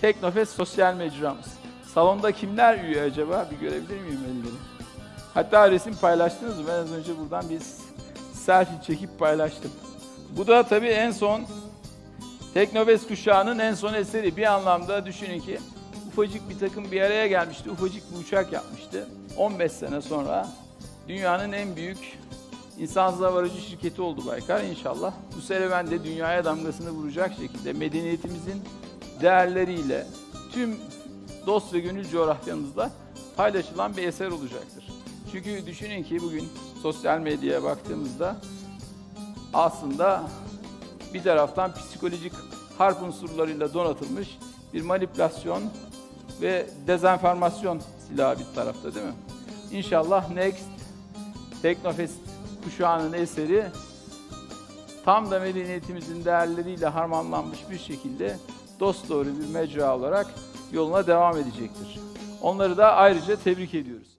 Teknofest sosyal mecramız. Salonda kimler üye acaba? Bir görebilir miyim elleri? Hatta resim paylaştınız mı? Ben az önce buradan bir selfie çekip paylaştım. Bu da tabii en son Teknofest kuşağının en son eseri. Bir anlamda düşünün ki ufacık bir takım bir araya gelmişti. Ufacık bir uçak yapmıştı. 15 sene sonra dünyanın en büyük insansız hava aracı şirketi oldu Baykar inşallah. Bu serüven de dünyaya damgasını vuracak şekilde medeniyetimizin değerleriyle tüm dost ve gönül coğrafyanızda paylaşılan bir eser olacaktır. Çünkü düşünün ki bugün sosyal medyaya baktığımızda aslında bir taraftan psikolojik harp unsurlarıyla donatılmış bir manipülasyon ve dezenformasyon silahı bir tarafta değil mi? İnşallah Next Teknofest kuşağının eseri tam da medeniyetimizin değerleriyle harmanlanmış bir şekilde dosdoğru bir mecra olarak yoluna devam edecektir. Onları da ayrıca tebrik ediyoruz.